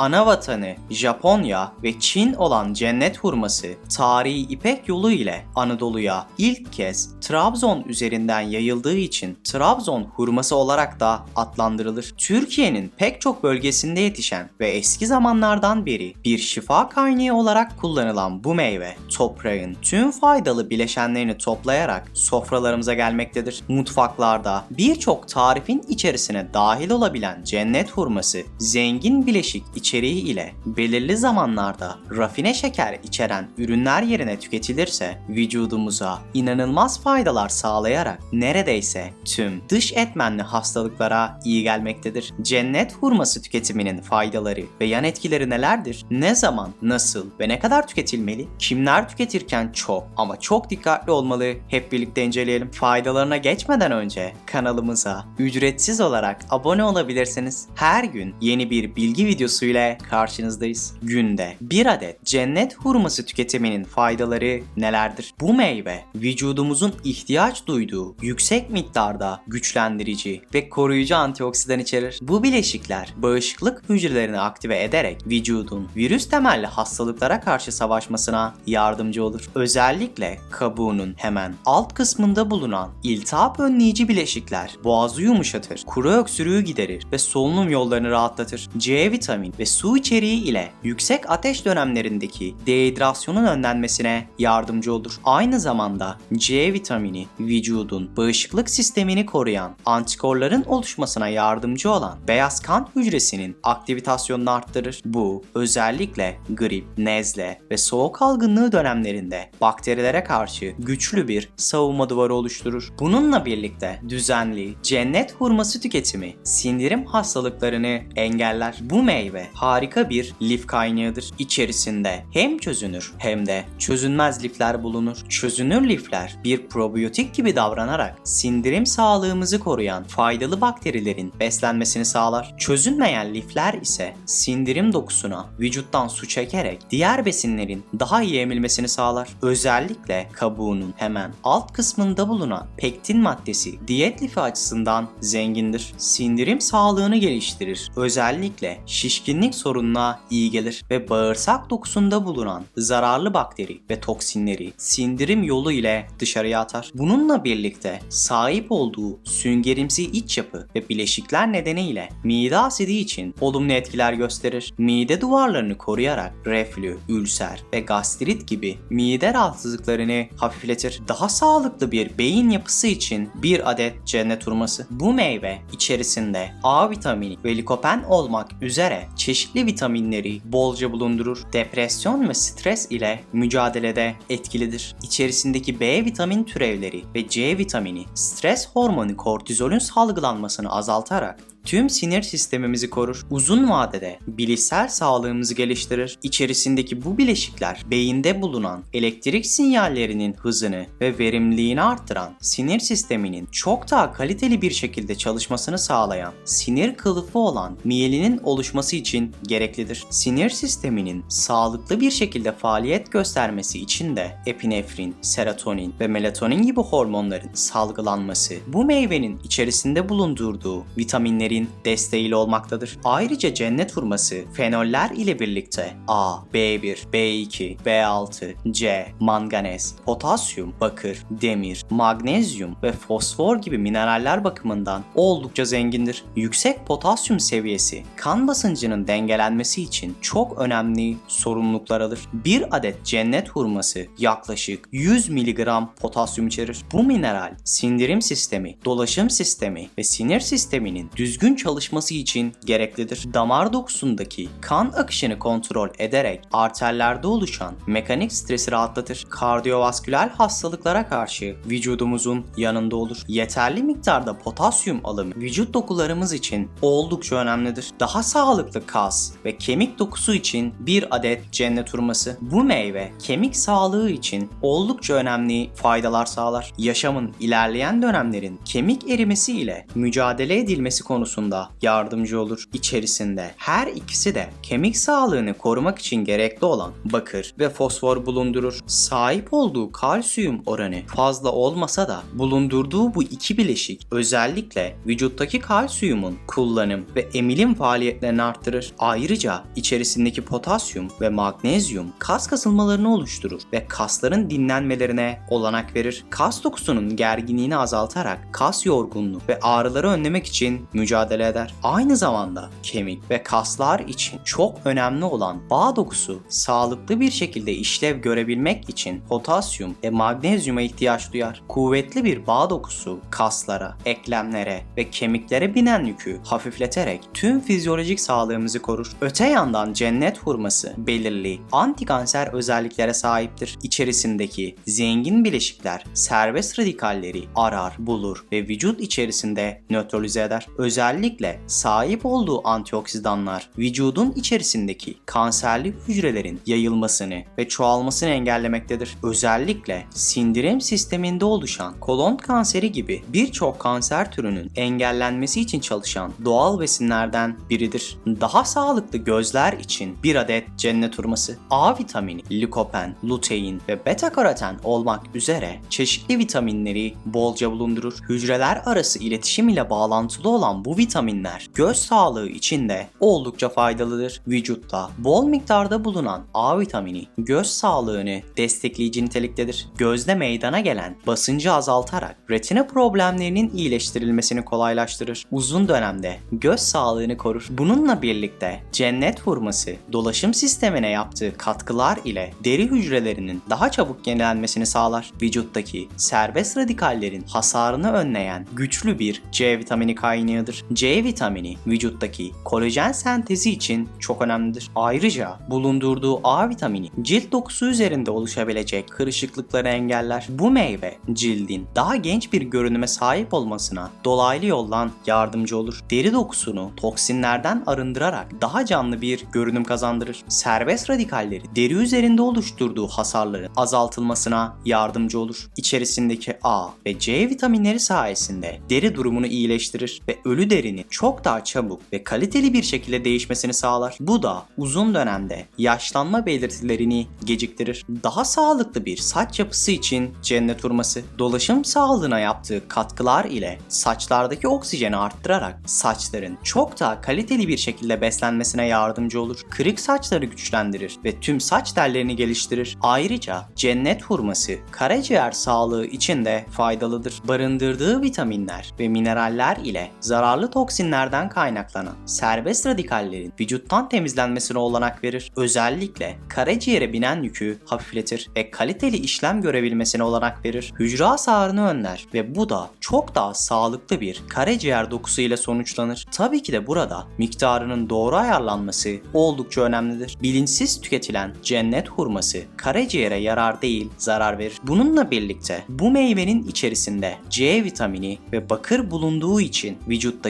ana vatanı Japonya ve Çin olan cennet hurması tarihi İpek yolu ile Anadolu'ya ilk kez Trabzon üzerinden yayıldığı için Trabzon hurması olarak da adlandırılır. Türkiye'nin pek çok bölgesinde yetişen ve eski zamanlardan beri bir şifa kaynağı olarak kullanılan bu meyve toprağın tüm faydalı bileşenlerini toplayarak sofralarımıza gelmektedir. Mutfaklarda birçok tarifin içerisine dahil olabilen cennet hurması zengin bileşik içeriği ile belirli zamanlarda rafine şeker içeren ürünler yerine tüketilirse vücudumuza inanılmaz faydalar sağlayarak neredeyse tüm dış etmenli hastalıklara iyi gelmektedir. Cennet hurması tüketiminin faydaları ve yan etkileri nelerdir? Ne zaman, nasıl ve ne kadar tüketilmeli? Kimler tüketirken çok ama çok dikkatli olmalı? Hep birlikte inceleyelim. Faydalarına geçmeden önce kanalımıza ücretsiz olarak abone olabilirsiniz. Her gün yeni bir bilgi videosu ile karşınızdayız. Günde bir adet cennet hurması tüketiminin faydaları nelerdir? Bu meyve vücudumuzun ihtiyaç duyduğu yüksek miktarda güçlendirici ve koruyucu antioksidan içerir. Bu bileşikler bağışıklık hücrelerini aktive ederek vücudun virüs temelli hastalıklara karşı savaşmasına yardımcı olur. Özellikle kabuğunun hemen alt kısmında bulunan iltihap önleyici bileşikler boğazı yumuşatır, kuru öksürüğü giderir ve solunum yollarını rahatlatır. C vitamini ve su içeriği ile yüksek ateş dönemlerindeki dehidrasyonun önlenmesine yardımcı olur. Aynı zamanda C vitamini vücudun bağışıklık sistemini koruyan antikorların oluşmasına yardımcı olan beyaz kan hücresinin aktivitasyonunu arttırır. Bu özellikle grip, nezle ve soğuk algınlığı dönemlerinde bakterilere karşı güçlü bir savunma duvarı oluşturur. Bununla birlikte düzenli cennet hurması tüketimi sindirim hastalıklarını engeller. Bu meyve harika bir lif kaynağıdır. İçerisinde hem çözünür hem de çözünmez lifler bulunur. Çözünür lifler bir probiyotik gibi davranarak sindirim sağlığımızı koruyan faydalı bakterilerin beslenmesini sağlar. Çözünmeyen lifler ise sindirim dokusuna vücuttan su çekerek diğer besinlerin daha iyi emilmesini sağlar. Özellikle kabuğunun hemen alt kısmında bulunan pektin maddesi diyet lifi açısından zengindir. Sindirim sağlığını geliştirir. Özellikle şişkinlik sorununa iyi gelir ve bağırsak dokusunda bulunan zararlı bakteri ve toksinleri sindirim yolu ile dışarıya atar. Bununla birlikte sahip olduğu süngerimsi iç yapı ve bileşikler nedeniyle mide asidi için olumlu etkiler gösterir. Mide duvarlarını koruyarak reflü, ülser ve gastrit gibi mide rahatsızlıklarını hafifletir. Daha sağlıklı bir beyin yapısı için bir adet cennet hurması. Bu meyve içerisinde A vitamini ve likopen olmak üzere çeşitli vitaminleri bolca bulundurur. Depresyon ve stres ile mücadelede etkilidir. İçerisindeki B vitamin türevleri ve C vitamini stres hormonu kortizolün salgılanmasını azaltarak tüm sinir sistemimizi korur. Uzun vadede bilişsel sağlığımızı geliştirir. İçerisindeki bu bileşikler beyinde bulunan elektrik sinyallerinin hızını ve verimliliğini arttıran sinir sisteminin çok daha kaliteli bir şekilde çalışmasını sağlayan sinir kılıfı olan miyelinin oluşması için gereklidir. Sinir sisteminin sağlıklı bir şekilde faaliyet göstermesi için de epinefrin, serotonin ve melatonin gibi hormonların salgılanması bu meyvenin içerisinde bulundurduğu vitaminleri vitaminlerin desteğiyle olmaktadır. Ayrıca cennet hurması fenoller ile birlikte A, B1, B2, B6, C, manganez, potasyum, bakır, demir, magnezyum ve fosfor gibi mineraller bakımından oldukça zengindir. Yüksek potasyum seviyesi kan basıncının dengelenmesi için çok önemli sorumluluklar alır. Bir adet cennet hurması yaklaşık 100 mg potasyum içerir. Bu mineral sindirim sistemi, dolaşım sistemi ve sinir sisteminin düzgün düzgün çalışması için gereklidir. Damar dokusundaki kan akışını kontrol ederek arterlerde oluşan mekanik stresi rahatlatır. Kardiyovasküler hastalıklara karşı vücudumuzun yanında olur. Yeterli miktarda potasyum alımı vücut dokularımız için oldukça önemlidir. Daha sağlıklı kas ve kemik dokusu için bir adet cennet hurması. Bu meyve kemik sağlığı için oldukça önemli faydalar sağlar. Yaşamın ilerleyen dönemlerin kemik erimesi ile mücadele edilmesi konusunda konusunda yardımcı olur. İçerisinde her ikisi de kemik sağlığını korumak için gerekli olan bakır ve fosfor bulundurur. Sahip olduğu kalsiyum oranı fazla olmasa da bulundurduğu bu iki bileşik özellikle vücuttaki kalsiyumun kullanım ve emilim faaliyetlerini arttırır. Ayrıca içerisindeki potasyum ve magnezyum kas kasılmalarını oluşturur ve kasların dinlenmelerine olanak verir. Kas dokusunun gerginliğini azaltarak kas yorgunluğu ve ağrıları önlemek için mücadele eder. Aynı zamanda kemik ve kaslar için çok önemli olan bağ dokusu sağlıklı bir şekilde işlev görebilmek için potasyum ve magnezyuma ihtiyaç duyar. Kuvvetli bir bağ dokusu kaslara, eklemlere ve kemiklere binen yükü hafifleterek tüm fizyolojik sağlığımızı korur. Öte yandan cennet hurması belirli antikanser özelliklere sahiptir. İçerisindeki zengin bileşikler serbest radikalleri arar, bulur ve vücut içerisinde nötralize eder. Özellikle sahip olduğu antioksidanlar vücudun içerisindeki kanserli hücrelerin yayılmasını ve çoğalmasını engellemektedir. Özellikle sindirim sisteminde oluşan kolon kanseri gibi birçok kanser türünün engellenmesi için çalışan doğal besinlerden biridir. Daha sağlıklı gözler için bir adet cennet hurması, A vitamini, likopen, lutein ve beta karoten olmak üzere çeşitli vitaminleri bolca bulundurur. Hücreler arası iletişim ile bağlantılı olan bu vitaminler göz sağlığı için de oldukça faydalıdır. Vücutta bol miktarda bulunan A vitamini göz sağlığını destekleyici niteliktedir. Gözde meydana gelen basıncı azaltarak retina problemlerinin iyileştirilmesini kolaylaştırır. Uzun dönemde göz sağlığını korur. Bununla birlikte cennet hurması dolaşım sistemine yaptığı katkılar ile deri hücrelerinin daha çabuk yenilenmesini sağlar. Vücuttaki serbest radikallerin hasarını önleyen güçlü bir C vitamini kaynağıdır. C vitamini vücuttaki kolajen sentezi için çok önemlidir. Ayrıca bulundurduğu A vitamini cilt dokusu üzerinde oluşabilecek kırışıklıkları engeller. Bu meyve cildin daha genç bir görünüme sahip olmasına dolaylı yoldan yardımcı olur. Deri dokusunu toksinlerden arındırarak daha canlı bir görünüm kazandırır. Serbest radikalleri deri üzerinde oluşturduğu hasarların azaltılmasına yardımcı olur. İçerisindeki A ve C vitaminleri sayesinde deri durumunu iyileştirir ve ölü derinin çok daha çabuk ve kaliteli bir şekilde değişmesini sağlar. Bu da uzun dönemde yaşlanma belirtilerini geciktirir. Daha sağlıklı bir saç yapısı için cennet hurması dolaşım sağlığına yaptığı katkılar ile saçlardaki oksijeni arttırarak saçların çok daha kaliteli bir şekilde beslenmesine yardımcı olur. Kırık saçları güçlendirir ve tüm saç tellerini geliştirir. Ayrıca cennet hurması karaciğer sağlığı için de faydalıdır. Barındırdığı vitaminler ve mineraller ile zararlı toksinlerden kaynaklanan serbest radikallerin vücuttan temizlenmesine olanak verir. Özellikle karaciğere binen yükü hafifletir ve kaliteli işlem görebilmesine olanak verir. Hücre hasarını önler ve bu da çok daha sağlıklı bir karaciğer dokusu ile sonuçlanır. Tabii ki de burada miktarının doğru ayarlanması oldukça önemlidir. Bilinçsiz tüketilen cennet hurması karaciğere yarar değil zarar verir. Bununla birlikte bu meyvenin içerisinde C vitamini ve bakır bulunduğu için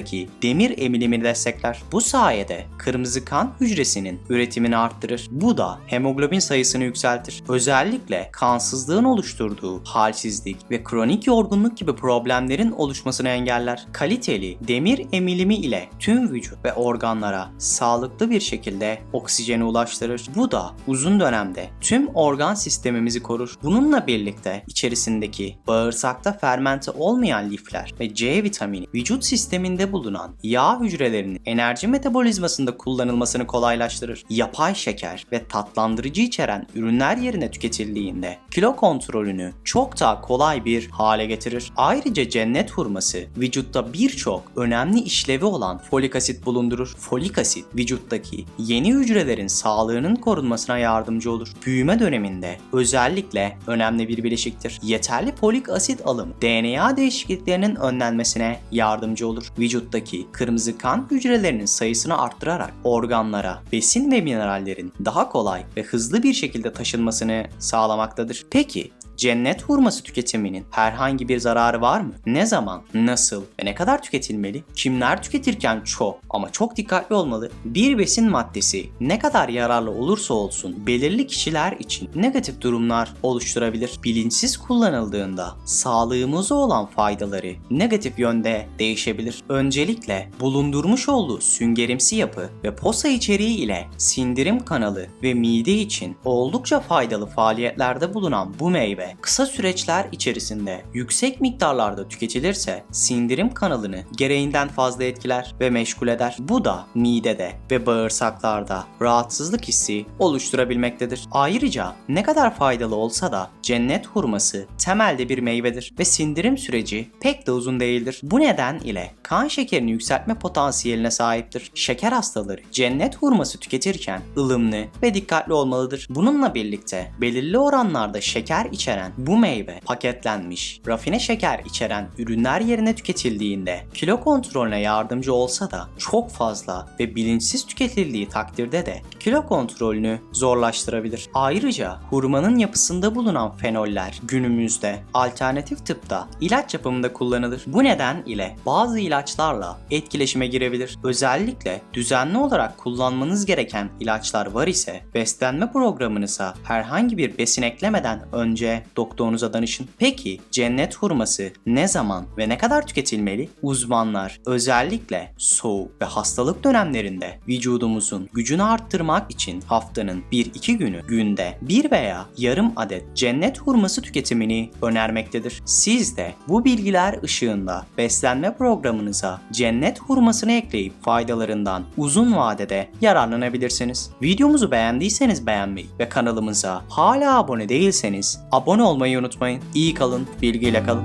vücuttaki demir emilimini destekler. Bu sayede kırmızı kan hücresinin üretimini arttırır. Bu da hemoglobin sayısını yükseltir. Özellikle kansızlığın oluşturduğu halsizlik ve kronik yorgunluk gibi problemlerin oluşmasını engeller. Kaliteli demir emilimi ile tüm vücut ve organlara sağlıklı bir şekilde oksijeni ulaştırır. Bu da uzun dönemde tüm organ sistemimizi korur. Bununla birlikte içerisindeki bağırsakta fermente olmayan lifler ve C vitamini vücut sisteminde bulunan yağ hücrelerinin enerji metabolizmasında kullanılmasını kolaylaştırır. Yapay şeker ve tatlandırıcı içeren ürünler yerine tüketildiğinde kilo kontrolünü çok daha kolay bir hale getirir. Ayrıca cennet hurması vücutta birçok önemli işlevi olan folik asit bulundurur. Folik asit vücuttaki yeni hücrelerin sağlığının korunmasına yardımcı olur. Büyüme döneminde özellikle önemli bir bileşiktir. Yeterli folik asit alımı DNA değişikliklerinin önlenmesine yardımcı olur. Vücuttaki kırmızı kan hücrelerinin sayısını arttırarak organlara besin ve minerallerin daha kolay ve hızlı bir şekilde taşınmasını sağlamaktadır. Peki cennet hurması tüketiminin herhangi bir zararı var mı? Ne zaman, nasıl ve ne kadar tüketilmeli? Kimler tüketirken çok ama çok dikkatli olmalı? Bir besin maddesi ne kadar yararlı olursa olsun belirli kişiler için negatif durumlar oluşturabilir. Bilinçsiz kullanıldığında sağlığımıza olan faydaları negatif yönde değişebilir. Öncelikle bulundurmuş olduğu süngerimsi yapı ve posa içeriği ile sindirim kanalı ve mide için oldukça faydalı faaliyetlerde bulunan bu meyve kısa süreçler içerisinde yüksek miktarlarda tüketilirse sindirim kanalını gereğinden fazla etkiler ve meşgul eder. Bu da midede ve bağırsaklarda rahatsızlık hissi oluşturabilmektedir. Ayrıca ne kadar faydalı olsa da cennet hurması temelde bir meyvedir ve sindirim süreci pek de uzun değildir. Bu neden ile kan şekerini yükseltme potansiyeline sahiptir. Şeker hastaları cennet hurması tüketirken ılımlı ve dikkatli olmalıdır. Bununla birlikte belirli oranlarda şeker içeren bu meyve paketlenmiş, rafine şeker içeren ürünler yerine tüketildiğinde kilo kontrolüne yardımcı olsa da çok fazla ve bilinçsiz tüketildiği takdirde de kilo kontrolünü zorlaştırabilir. Ayrıca hurmanın yapısında bulunan fenoller günümüzde alternatif tıpta ilaç yapımında kullanılır. Bu neden ile bazı ilaçlarla etkileşime girebilir. Özellikle düzenli olarak kullanmanız gereken ilaçlar var ise beslenme programınıza herhangi bir besin eklemeden önce doktorunuza danışın. Peki cennet hurması ne zaman ve ne kadar tüketilmeli? Uzmanlar özellikle soğuk ve hastalık dönemlerinde vücudumuzun gücünü arttırmak için haftanın 1-2 günü günde bir veya yarım adet cennet hurması tüketimini önermektedir. Siz de bu bilgiler ışığında beslenme programınıza cennet hurmasını ekleyip faydalarından uzun vadede yararlanabilirsiniz. Videomuzu beğendiyseniz beğenmeyi ve kanalımıza hala abone değilseniz abone olmayı unutmayın. İyi kalın, bilgiyle kalın.